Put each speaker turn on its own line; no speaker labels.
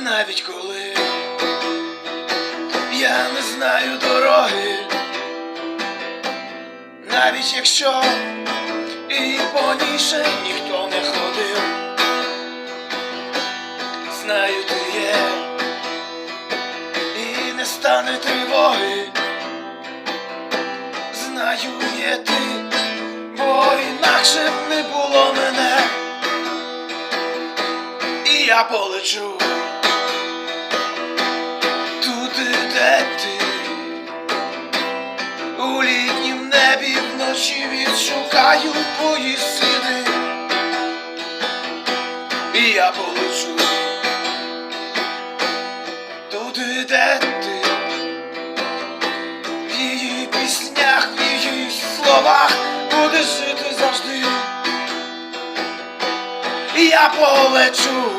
навіть коли я не знаю дороги, навіть якщо і по ній ніхто не ходив, знаю ти є, і не стане тривоги, знаю є ти, бо інакше б не було мене, і я вночі відшукаю твої сліди, і я полечу туди, де ти. В її піснях, в її словах будеш жити завжди. І я полечу